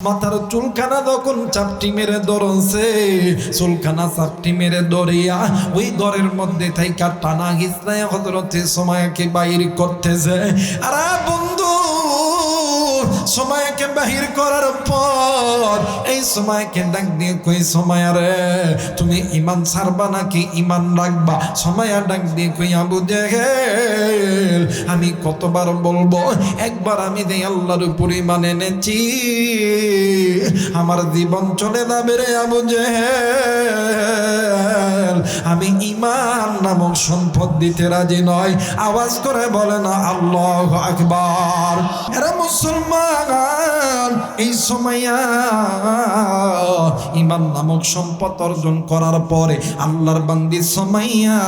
মাথার চুলখানা যখন চাপটি মেরে ধরছে, চুলখানা চাপটি মেরে দরিয়া ওই দরের মধ্যে থাইকা টানা হিসলায় হজরতে সময়কে বাইর করতেছে। আর বন্ধু সময়কে বাহির করার পর, এই সময়কে ডাক দিয়ে কই সময় রে? তুমি ইমান ছাড়বা নাকি ইমান রাখবা? সময় ডাক দিয়ে কই আবু জেহেল? আমি কতবার বলব, একবার আমি যে আল্লাহর উপর ইমান এনেছি, আমার জীবন চলে যাবে রে আবু জেহেল। আমি ইমান নামক সম্পদ দিতে রাজি নয়। আওয়াজ করে বলে না আল্লাহ আকবার। এরা মুসলমান, এই সময় ইমান নামক সম্পদ অর্জন করার পরে আল্লাহর বান্দি সময়া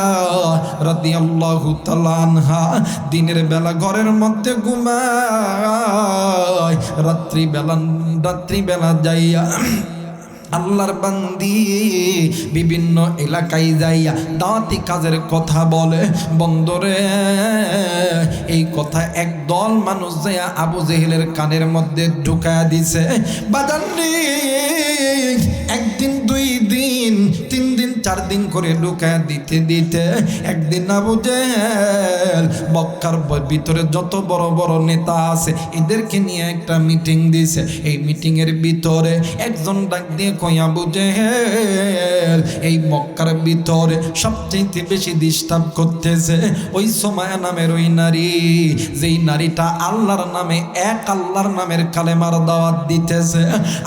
রাদি আল্লাহ তালানহা দিনের বেলা ঘরের মধ্যে ঘুমায় রাত্রি বেলা রাত্রি বেলা যাইয়া আল্লাহর বান্দি, বিভিন্ন এলাকায় যাইয়া দাঁতি কাজের কথা বলে, বন্দরে। এই কথা একদল মানুষ যাইয়া আবু জেহেলের কানের মধ্যে ঢুকায়া দিছে বাদান্নি একদিন, দুই দিন, তিন চার দিন করে ঢুকায়া দিতে দিতে একদিন আবু জেহেল বক্কার ভিতরে যত বড় বড় নেতা আছে, এদেরকে নিয়ে একটা মিটিং দিছে। এই মিটিং এর ভিতরে একজন ডাক দিয়ে কয়া বুঝে এই মক্কার ভিতরে সবচেয়ে বেশি ডিস্টার্ব করতেছে ওই সময় নামের ওই নারী। যেই নারীটা আল্লাহর নামে এক আল্লাহর নামের কালেমার দাওয়াত দিতেছে।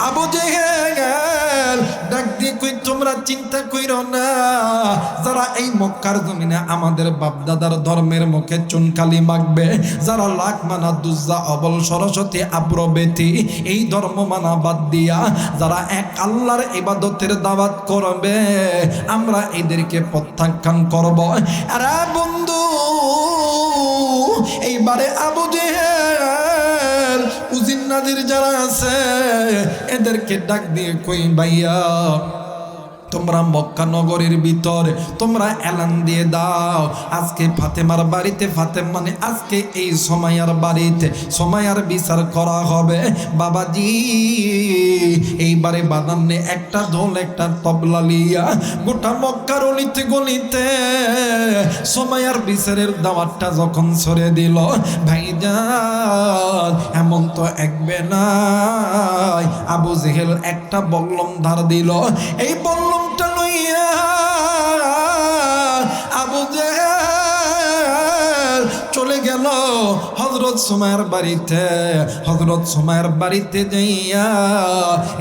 আবু জেহেল ডাক দিয়ে কই তোমরা চিন্তা কইরো না। যারা এই মক্কার জমিনে আমাদের বাপদাদার ধর্মের মুখে চুনকালি মাখবে, যারা লাখ মানা দুজা অবল সরস্বতী আব্রবেতি এই ধর্ম মানা বাদ দিয়া যারা এক আল্লাহর ইবাদতের দাওয়াত করবে, আমরা এদেরকে প্রত্যাখ্যান করব। আরে বন্ধু, এইবারে আবু জেহেল উজিন্নাদের যারা আছে এদেরকে ডাক দিয়ে কই ভাইয়া? তোমরা মক্কা নগরীর ভিতর তোমরা এলান দিয়ে দাও। আজকে ফাতেমার বাড়িতে, ফাতেম মানে আজকে এই সময়ার বাড়িতে। সময়ার বিচার করা হবে। বাবাজি, এইবারে বাদান্নে একটা ঢোল একটা তবলা লিয়া গোটা মক্কার অলিতে গলিতে সময়ার বিচারের দাওয়াতটা যখন সরে দিল, ভাইজান, এমন তো একবে নাই আবু জেহেল একটা বল্লম ধার দিল। এই বল্লমটা লইয়া আবু জেহেল চলে গেল হজরত সুমায়ের বাড়িতে। হজরত সুমায়ের বাড়িতে যাইয়া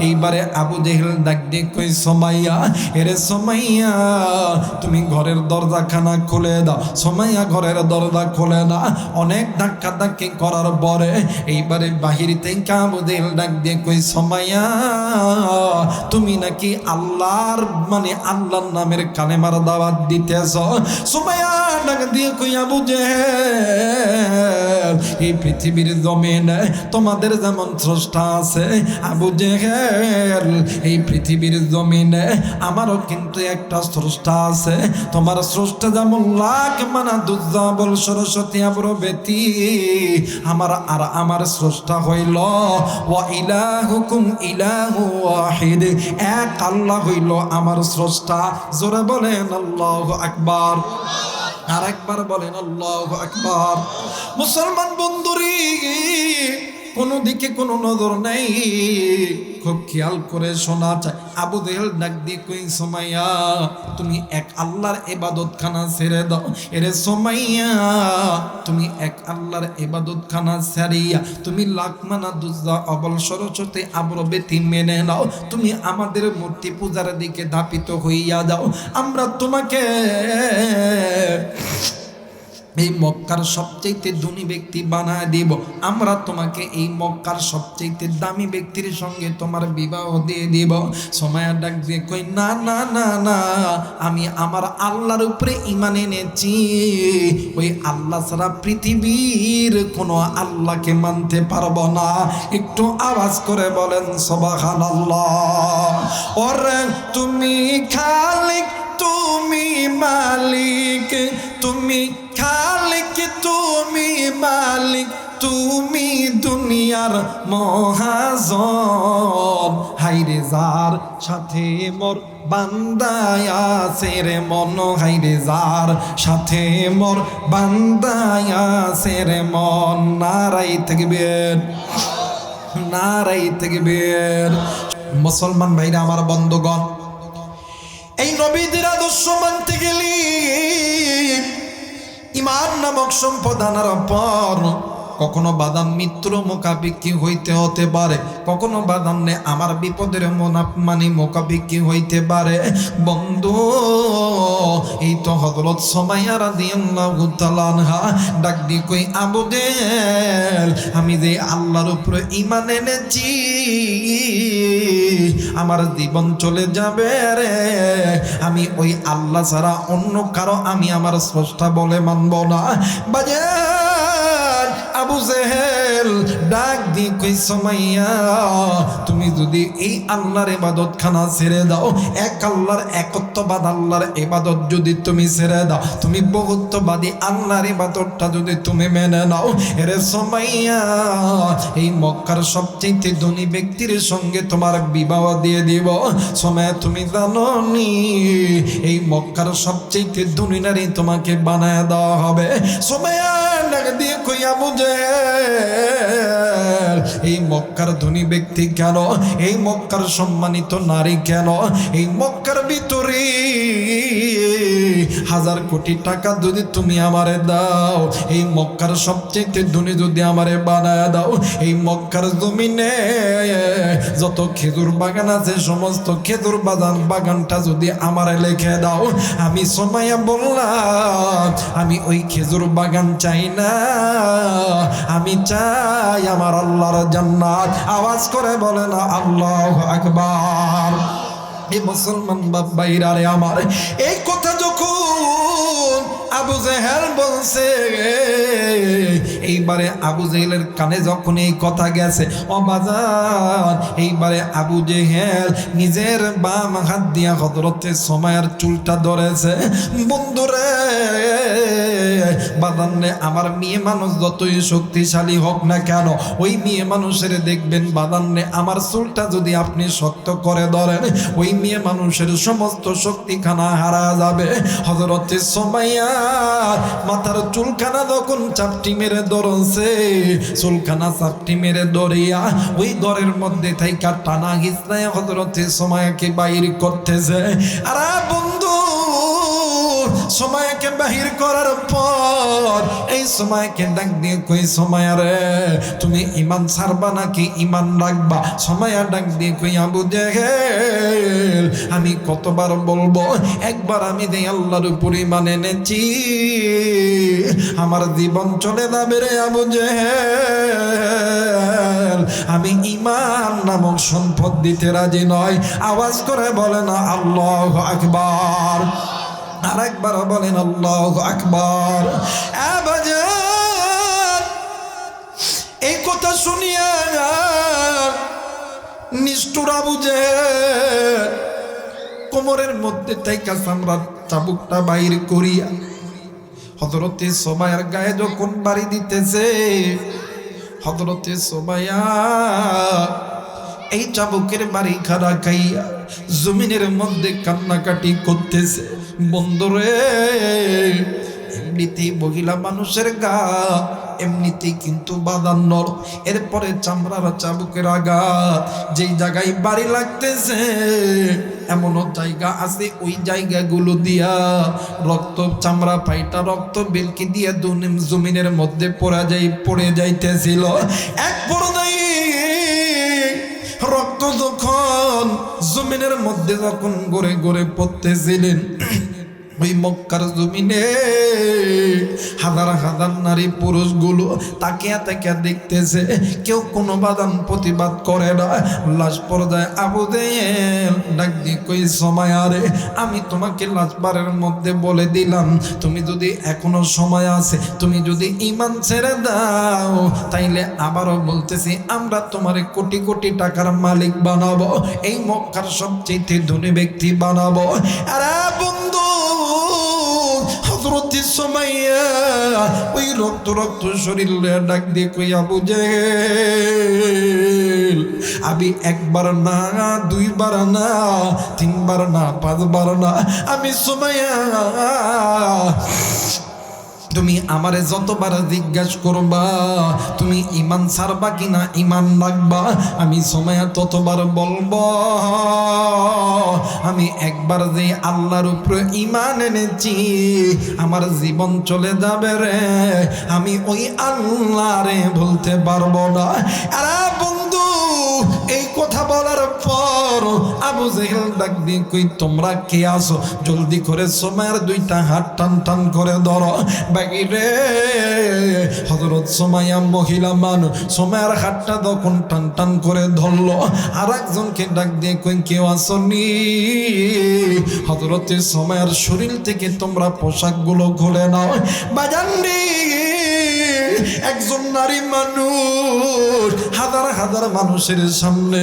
এইবারে আবু জেহেল ডাক দিয়ে কই সমাইয়া, এরে সমাইয়া, তুমি ঘরের দরজাখানা খুলে দাও। সোমাইয়া, ঘরের দরজা খুলে না অনেক ধাক্কা ধাক্কি করার পরে এইবারে বাহির থেকে আবু জেহেল ডাক দিয়ে কই সমাইয়া, তুমি নাকি আল্লাহর মানে আল্লাহর নামের কালেমার দাওয়াত দিতেছ? সুমাইয়া ডাক দিয়ে কই আবু জেহেল এই পৃথিবীর জমিনে তোমাদের যেমন স্রষ্টা আছে, আবু জেহেল, এই পৃথিবীর জমিনে আমারও কিন্তু একটা স্রষ্টা আছে। তোমার স্রষ্টা যেমন লাখ, মানা দুর্জাবল সরস্বতী, আবর বেতি আমার আর আমার স্রষ্টা হইল, ওয়া ইলাহুকুম ইলাহু ওয়াহিদ। এক আল্লাহ হইল আমার স্রষ্টা। জোরে বলেন আল্লাহু আকবার। আর একবার বলেন আল্লাহ আকবার। মুসলমান বন্ধুরি কোনো দিকে কোনো নজর নাই। খুব খেয়াল করে শোনা চায় আবু দেহল ডাক দিয়ে কই সোমাইয়া? তুমি এক আল্লাহর এবাদত খানা ছেড়ে দাও। এরে সোমাইয়া, তুমি এক আল্লাহর এবাদত খানা ছাড়িয়া, তুমি লাখমানা দুজা অবল সরস্বতী আব্রবেতি মেনে নাও। তুমি আমাদের মূর্তি পূজার দিকে ধাপিত হইয়া যাও। আমরা তোমাকে এই মক্কার সবচাইতে ধনী ব্যক্তি বানায় দিব। আমরা তোমাকে এই মক্কার সবচাইতে দামি ব্যক্তির সঙ্গে তোমার বিবাহ দিয়ে দিব। সময় ডাক দিয়ে কই না না না না, আমি আমার আল্লাহর উপরে ইমান এনেছি। ওই আল্লাহ ছাড়া পৃথিবীর কোনো আল্লাহকে মানতে পারব না। একটু আওয়াজ করে বলেন সবাহান আল্লাহ ওরে, তুমি খালিক, তুমি মালিক, তুমি খালিক তুমি মালিক, তুমি দুনিয়ার মহাজন হাইরে যার সাথে মোর বান্দায়া সেরে মন হাইরে যার সাথে মোর বান্দায়া সেরে মন। নারাই থাকবেন নারাই থাকবেন মুসলমান ভাইরা, আমার বন্ধুগণ, এই নবীদের আদর্শ মানতে গেলি ইমান নামক সম্পদ আনার পর কখনো বাদাম মিত্র মোকাবিকি হইতে হতে পারে, কখনো বাদাম নে আমার বিপদের মনা মানে মোকাবিকি হইতে পারে। বন্ধু, এই তো হজরত সময়া রাদিয়াল্লাহু তাআলা আনহা ডাক দি কই আবুদেল আমি যে আল্লাহর উপরে ঈমান এনেছি, আমার জীবন চলে যাবে রে। আমি ওই আল্লাহ ছাড়া অন্য কারও আমি আমার স্রষ্টা বলে মানব না। বাজার আবু জেহেল ডাক দি কই সময়া তুমি যদি এই আল্লাহর ইবাদত খানা ছেড়ে দাও, এক আল্লাহর একত্ববাদ আল্লাহর ইবাদত যদি তুমি ছেড়ে দাও, তুমি বহুত্ববাদী আল্লাহর ইবাদতটা যদি তুমি মেনে নাও, এরে সময়া এই মক্কার সবচেয়ে ধনী ব্যক্তির সঙ্গে তোমার বিবাহ দিয়ে দিব। সময় তুমি জানো নি এই মক্কার সবচেয়ে ধনী নারী তোমাকে বানায় দেওয়া হবে। সময় ডাক দিয়ে কইয়া বুঝে এই মক্কার ধনী ব্যক্তি কেন? এই মক্কার সম্মানিত নারী কেন? এই মক্কার ভিতরে হাজার কোটি টাকা যদি তুমি আমারে দাও, এই মক্কার সবচেয়ে ধনী যদি আমারে বানায় দাও, এই মক্কার জমিনে যত খেজুর বাগান আছে, সমস্ত খেজুর বাগান বাগানটা যদি আমারে লিখে দাও, আমি সময়া বললাম, আমি ওই খেজুর বাগান চাই না, আমি চাই আমার আল্লাহর জান্নাত। আওয়াজ করে বলে না আল্লাহ আকবার। এই মুসলমান বাবাইরা রে আমার, এই কথা আবু জেহেল বলছে এইবারে আবু জেহেলের কানে যখন এই কথা গেছে অবাজান এইবারে আবু জেহেল নিজের বাম হাত দিয়া হজরতে সময়ের চুলটা ধরেছে। বন্ধুরে বাদান্নে আমার মেয়ে মানুষ যতই শক্তিশালী হোক না কেন, ওই মেয়ে মানুষের দেখবেন বাদান্নে আমার চুলটা যদি আপনি শক্ত করে ধরেন, ওই মেয়ে মানুষের সমস্ত শক্তিখানা হারা যাবে। হজরতে সময়া মাথার চুলখানা যখন চাপটি মেরে ধরছে চুলখানা চাপটি মেরে দরিয়া, ওই দরের মধ্যে থাইকা টানা হিসলায় হজরতে সময়কে বাইর করতেছে। আর বন্ধু সময়কে বাহির করার পর, এই সময়কে ডাক দিয়ে কই সময় রে? তুমি ইমান ছাড়বা নাকি ইমান রাখবা? সময় ডাক দিয়ে কই আবু জেহেল? আমি কতবার বলব, একবার আমি দেই আল্লাহর উপর ইমান এনেছি, আমার জীবন চলে যাবে রে আবু জেহেল। আমি ইমান নামক সম্পদ দিতে রাজি নয়। আওয়াজ করে বলে না আল্লাহ আকবার। আর একবার বলেন, আল্লাহ আকবার। এই কথা শুনিয়া নিষ্ঠুরা বুঝে, কোমরের মধ্যে থেকে চামড়ার চাবুকটা বাইর করিয়া হজরতে সবাইয়ের গায়ে যখন বাড়ি দিতেছে হজরতে সবাইয়া এই চাবুকের বাড়ি খাড়া খাইয়া জমিনের মধ্যে কান্নাকাটি করতেছে। বন্ধুরে, এমনিতেই মহিলা মানুষের গা, এমনিতেই কিন্তু বাদান্নর এরপরে চামড়ার চাবুকের আঘাত, যেই জায়গায় বাড়ি লাগতেছে, এমনও জায়গা আছে ওই জায়গাগুলো দিয়া রক্ত, চামড়া পাইটা রক্ত বেলকি দিয়া দুনিম জমিনের মধ্যে পড়া যাই, পড়ে যাইতেছিল। এক পর্যায়ে রক্ত যখন জমিনের মধ্যে যখন গড়ে গড়ে পড়তেছিলেন ওই মক্কার জমিনে হাজার হাজার নারী পুরুষগুলো তাকিয়া তাকিয়া দেখতেছে, কেউ কোনো বাদান প্রতিবাদ করে না। লাশ পর্যায়ে আবু ডাক দিয়ে কই, সময় আরে আমি তোমাকে লাশবারের মধ্যে বলে দিলাম, তুমি যদি এখনও সময় আছে, তুমি যদি ইমান ছেড়ে দাও, তাইলে আবারও বলতেছি, আমরা তোমার কোটি কোটি টাকার মালিক বানাবো, এই মক্কার সবচেয়ে ধনী ব্যক্তি বানাবো। আরে বন্ধু হজরতি সময়া ওই রক্ত রক্ত শরীর ডাক দিয়ে কইয়া বুঝে, আমি একবার না, দুইবার না, তিনবার না, পাঁচবার না, আমি সময়া তুমি আমারে যতবার জিজ্ঞাসা করবা, তুমি ইমান ছাড়বা কিনা ইমান রাখবা, আমি সময় ততবার বলব, আমি একবার যে আল্লাহর উপরে ইমান এনেছি, আমার জীবন চলে যাবে রে, আমি ওই আল্লাহরে বলতে পারব না। আরে আবু জেহেল ডাক দিয়ে কই, তোমরা কে আসো জলদি করে সময়ের দুইটা হাত টান টান করে ধরো। বাকি রে হজরত সময়া মহিলা মান সময়ের হাতটা তখন টান টান করে ধরলো। আর একজনকে ডাক দিয়ে কই, কেউ আসনি? হজরতের সময়ের শরীর থেকে তোমরা পোশাকগুলো খুলে নাও। বাজান্ডি একজন নারী মানুষ হাজার হাজার মানুষের সামনে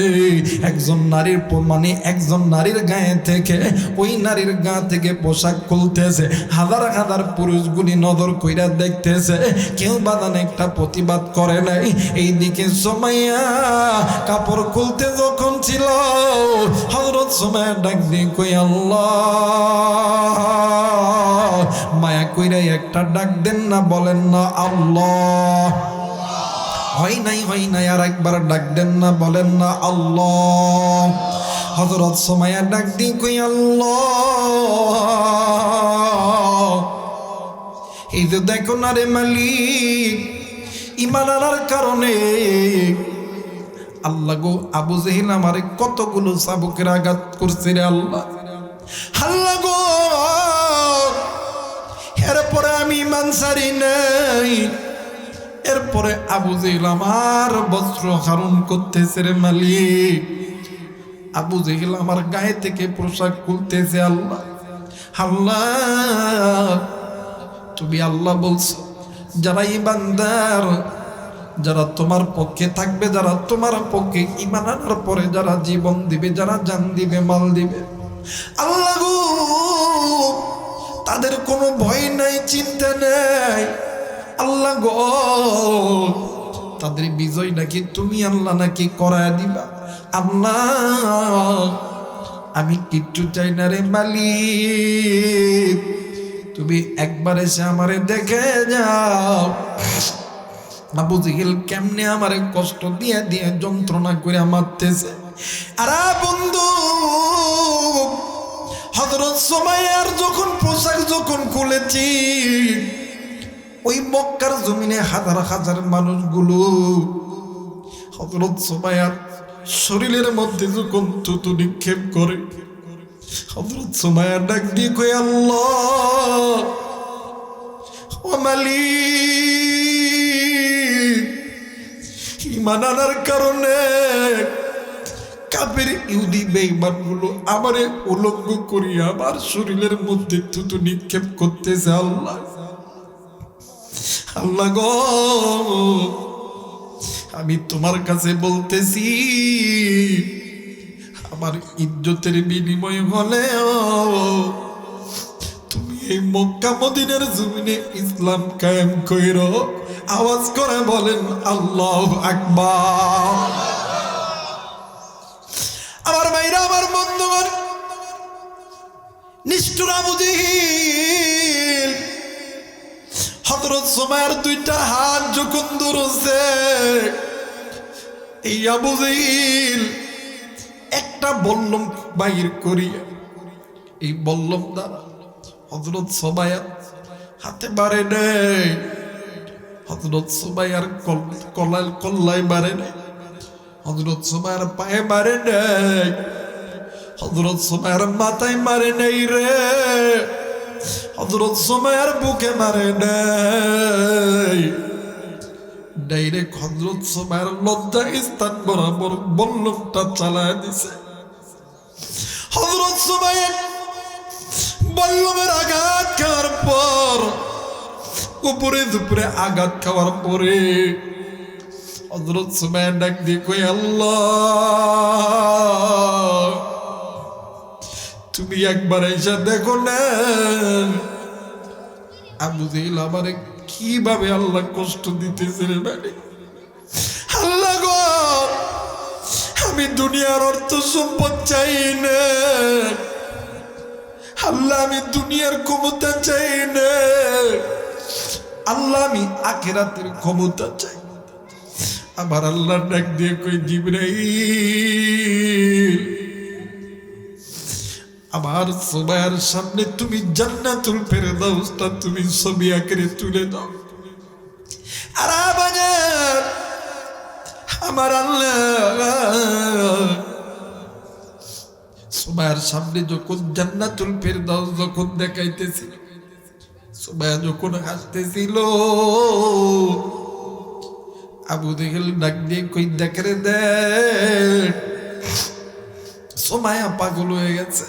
একজন নারীর মানে একজন নারীর গায়ে থেকে ওই নারীর গা থেকে পোশাক খুলতেছে। হাজার হাজার পুরুষগুলি নজর কইরা দেখতেছে। কেউ বাদান একটা প্রতিবাদ করে নাই। এইদিকে সময়া কাপড় খুলতে যখন ছিল হজরত সময় ডাক দিয়ে কই আল্লাহ। মায়া কইরা একটা ডাক দেন না, বলেন না, আল্লাহ। হয় নাই হয় নাই, আর একবার ডাক দেন না, বলেন না, আল্লাহ। হজরত সময়া ডাক দিন কই, আল্লাহ। এই যে দেখো না রে মালিক ইমান আনার কারণে আল্লাহ গো আবু জেহিল আমারে কতগুলো চাবুকের আঘাত করছে রে আল্লাহ। আল্লাহ গো, এরপরে আমি ইমান সারি নাই। এরপরে আবু জেহিল আমার বস্ত্র হারণ করতেছে রে মালিক। আবু জেহিল আমার গায়ে থেকে পোশাক খুলতেছে, আল্লাহ। আল্লাহ, তুমি আল্লাহ বলছো, যারা ইমানদার যারা তোমার পক্ষে থাকবে, যারা তোমার পক্ষে ইমান আনার পরে যারা জীবন দিবে, যারা জান দিবে, মাল দিবে। আল্লাহ তাদের কোনো ভয় নাই, চিন্তা নেই। আল্লাহ গ। তাদের বিজয় নাকি তুমি আল্লাহ নাকি করায় দিবা? আল্লাহ, আমি কিচ্ছু চাই না রে মালিক। তুমি একবার এসে আমারে দেখে যাও। আবু জিহিল কেমনে আমারে কষ্ট দিয়ে দিয়ে যন্ত্রণা করে মারতেছে। আর বন্ধু হজরত সময় আর যখন পোশাক যখন খুলেছি ওই মক্কার জমিনে হাজার হাজার মানুষগুলো হজরত সময়ার শরীরের মধ্যে যখন থুতু নিক্ষেপ করে হজরত সময়া ডাক দিয়ে কই আল্লাহ, ও মালিক ইমান আনার কারণে কাপের ইহুদি বেইমানগুলো আমারে উলঙ্গ করিয়া আমার শরীরের মধ্যে থুতু নিক্ষেপ করতেছে, আল্লাহ। আল্লাহ গো, আমি তোমার কাছে বলতেছি, আমার ইজ্জতের বিনিময় হলেও তুমি এই মক্কা মদিনের জমিনে ইসলাম কায়েম কইর, আওয়াজ করে বলেন, আল্লাহ আকবার। আমার ভাইরা, আমার বন্ধুগণ, নিষ্ঠুরা বুঝিল হজরত সময়ের দুইটা হাত যখন দূরছে এই আবু একটা বল্লম বাহির করিয়া, এই বল্লম দ্বারা হজরত সবাইয়ার হাতে বাড়ে নেই হজরত সবাইয়ার কলাল কল্লাই বাড়ে নেই হজরত সবাইয়ার পায়ে বাড়ে নেই হজরত সবাইয়ার মাথায় মারে নেই রে। হজরত সময়ের বুকে মারে নেই। ডাইরেক্ট হজরত সময়ের লজ্জা স্থান বরাবর বল্লভটা চালায় দিছে। হজরত সময়ের বল্লভের আঘাত খাওয়ার পর, উপরে দুপুরে আঘাত খাওয়ার পরে হজরত সময় ডাক দিয়ে কই আল্লাহ! তুমি একবার এসে দেখো না। আবু জেহেল আমারে কীভাবে আল্লাহ কষ্ট দিতেছে রে আল্লাহ গো, আমি দুনিয়ার অর্থ সম্পদ চাই না। আল্লাহ, আমি দুনিয়ার ক্ষমতা চাই না। আল্লাহ, আমি আখেরাতের ক্ষমতা চাই। আবার আল্লাহ ডাক দিয়ে কই জিব্রাইল। আমার সবার সামনে তুমি জান্নাতুল ফেরদাউসটা তুমি ছবি আকারে তুলে দাও। আর আমার আল্লাহ। সবার সামনে যখন জান্নাতুল ফেরদাউস যখন দেখাইতেছিল, সবাই যখন হাসতেছিল, আবু দেখেল ডাক দিয়ে কই, দেখে দেখ, সোমায়া পাগল হয়ে গেছে।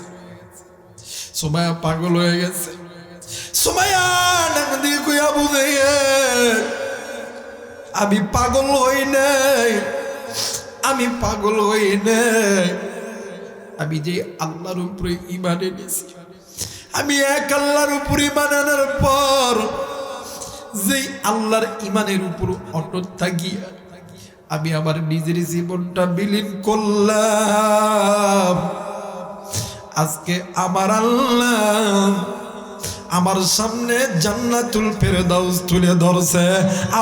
সোমায়া পাগল হয়ে গেছে। আমি পাগল হই নাই, আমি পাগল হই নাই। আমি যে আল্লাহর উপরে ইমান এনেছি, আমি এক আল্লাহর উপরে ইমান আনার পর যে আল্লাহর ইমানের উপর অটল থাকিয়া, আমি আমার নিজের জীবনটা বিলীন করলাম। আজকে আমার আল্লাহ আমার সামনে জান্নাতুল ফেরদাউস তুলে ধরছে।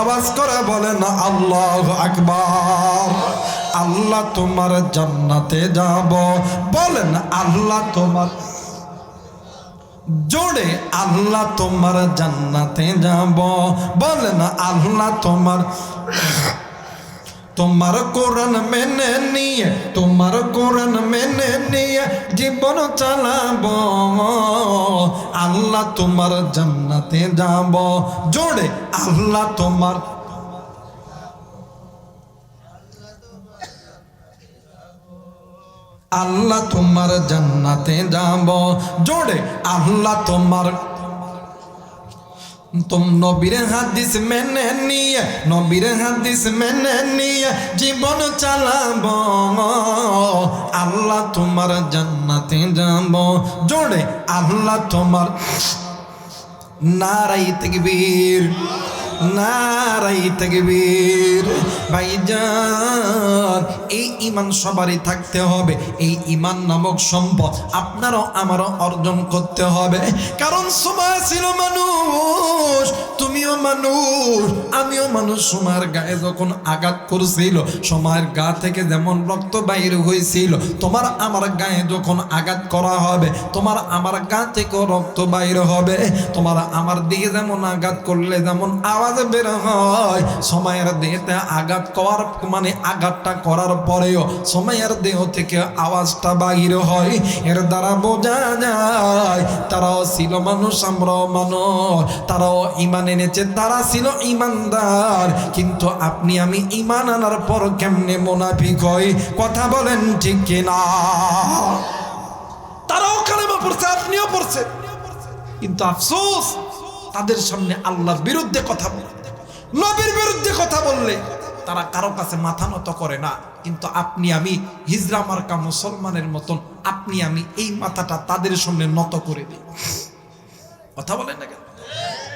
আওয়াজ করে বলেন, আল্লাহ আকবার। আল্লাহ তোমার জান্নাতে যাব। বলেন, আল্লাহ তোমার জোরে, আল্লাহ তোমার জান্নাতে যাব। বলেন, আল্লাহ তোমার তোমার কোরআন মেনে নিয়ে, তোমার কোরআন মেনে নিয়ে জীবন চালাব। আল্লাহ তোমার জান্নাতে যাব। জোরে, আল্লাহ তোমার আল্লাহ তোমার জান্নাতে যাব। জোরে, আল্লাহ তোমার তুম নবীর হাদিস মেনে নিয়ে নবীর হাদিস মেনে নিয়ে জীবন চালাব আল্লাহ তোমার জান্নাতে যাব জোরে আল্লাহ তোমার নারাই তকবীর নারাই তকবীর ভাইজান এই ইমান সবারই থাকতে হবে। এই ইমান নামক সম্পদ আপনারও আমারও অর্জন করতে হবে। কারণ সময় ছিল মানুষ, তুমিও মানুষ, আমিও মানুষ। সময়ের গায়ে যখন আঘাত করছিল সময়ের গা থেকে যেমন রক্ত বাইর হয়েছিল, তোমার আমার গায়ে যখন আঘাত করা হবে, তোমার আমার গা থেকেও রক্ত বাইর হবে। তোমার আমার দিকে যেমন আঘাত করলে যেমন আওয়াজ বের হয় সময়ের দেহতে আঘাত করার মানে আঘাতটা করার পরেও সময়ের দেহ থেকে আওয়াজটা বাহির হয়। এর দ্বারা বোঝা যায়, তারাও ছিল মানুষ, আমরাও মানুষ। তারাও ইমান এনেছে, তারা ছিল ইমানদার কিন্তু আপনি, আমি ইমান আনার পর কেমনে মোনাফিক হই? কথা বলেন ঠিক কিনা? তারাও কালেমা পড়ছে, আপনিও পড়ছে কিন্তু আফসোস, তাদের সামনে আল্লাহর বিরুদ্ধে কথা বলে, নবীর বিরুদ্ধে কথা বললে। তারা কারও কাছে মাথা নত করে না কিন্তু আপনি আমি হিজরা মার্কা মুসলমানের মতন, আপনি আমি এই মাথাটা তাদের সামনে নত করে দিই কথা বলেন না কেন?